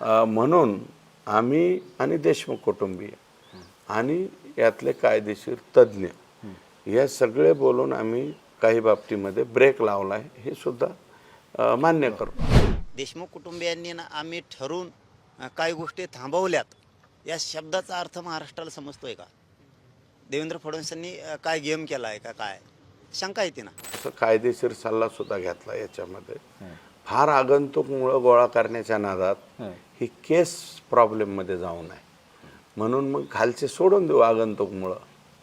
अ, म्हणून आम्ही आणि देशमुख कुटुंबीय आणि यातले कायदेशीर तज्ज्ञ या सगळे बोलून आम्ही काही बाबतीमध्ये ब्रेक लावला आहे हे सुद्धा मान्य करतो देशमुख कुटुंबियांनी ना आम्ही ठरवून अ, काही गोष्टी थांबवल्यात. या शब्दाचा अर्थ महाराष्ट्राला समजतोय का? देवेंद्र फडणवीसांनी काय गेम केला आहे का काय? शंका येते ना. असं कायदेशीर सल्ला सुद्धा घेतला याच्यामध्ये. फार आगंतुक मुळं गोळा करण्याच्या नादात ही. केस प्रॉब्लेममध्ये जाऊ नये म्हणून मग खालचे सोडून देऊ आगंतुक मुळं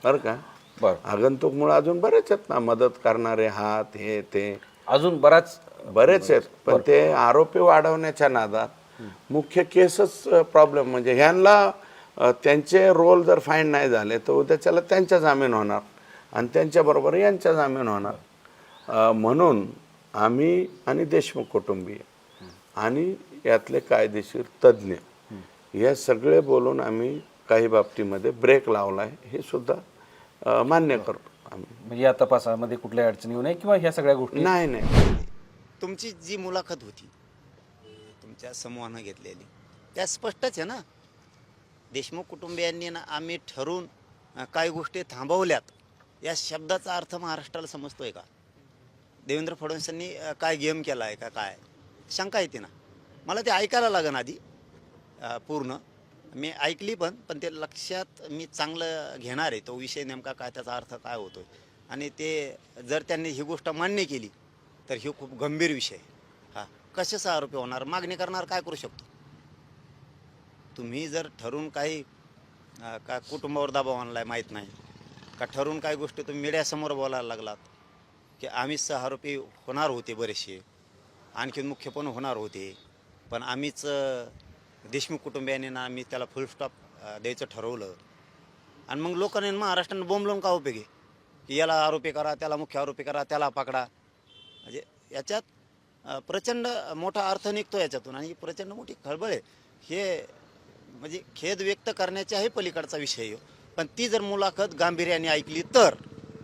बरं का? बरं. आगंतुक मुळं अजून बरेच आहेत ना मदत करणारे हात हे ते. अजून बराच बरेच आहेत पण ते आरोपी वाढवण्याच्या नादात मुख्य केसच प्रॉब्लेम म्हणजे ह्यांना त्यांचे रोल जर फाईन नाही झाले तर उद्याच्याला त्यांच्या जामीन होणार आणि त्यांच्याबरोबर यांच्या जामीन होणार. म्हणून आम्ही आणि देशमुख कुटुंबीय आणि यातले कायदेशीर तज्ज्ञ या सगळे बोलून आम्ही काही बाबतीमध्ये ब्रेक लावला आहे हे सुद्धा मान्य करतो आम्ही. म्हणजे या तपासामध्ये कुठल्या अडचणी येऊ नये किंवा ह्या सगळ्या गोष्टी नाही नाही. तुमची जी मुलाखत होती तुमच्या समूहानं घेतलेली त्या स्पष्टच आहे ना? देशमुख कुटुंबियांनी ना आम्ही ठरवून काही गोष्टी थांबवल्यात. या शब्दाचा अर्थ महाराष्ट्राला समजतोय का? देवेंद्र फडणवीसांनी काय गेम केला आहे का काय? शंका येते ना मला ते ऐकायला लागन आधी पूर्ण. मी ऐकली पण पण ते लक्षात मी चांगलं घेणार आहे. तो विषय नेमका काय त्याचा अर्थ काय होतोय? आणि ते जर त्यांनी ही गोष्ट मान्य केली तर ही खूप गंभीर विषय आहे. हा. कशाचा आरोपी होणार? मागणी करणार काय करू शकतो? तुम्ही जर ठरून काही का कुटुंबावर दबाव आहे माहीत नाही का ठरून काही गोष्टी तुम्ही मीडियासमोर बोलायला लागलात की आम्हीच सह आरोपी होणार होते बरेचसे. आणखीन मुख्य पण होणार होते. पण आम्हीच देशमुख कुटुंबियांनी ना आम्ही त्याला फुलस्टॉप द्यायचं ठरवलं. आणि मग लोकांनी महाराष्ट्रानं बोंबलून का उपयोगी की याला आरोपी करा त्याला मुख्य आरोपी करा त्याला पकडा. म्हणजे याच्यात प्रचंड मोठा अर्थ निघतो याच्यातून. आणि प्रचंड मोठी खळबळ आहे. हे म्हणजे खेद व्यक्त करण्याच्याही पलीकडचा विषय आहे. हो. पण ती जर मुलाखत गांभीर्याने ऐकली तर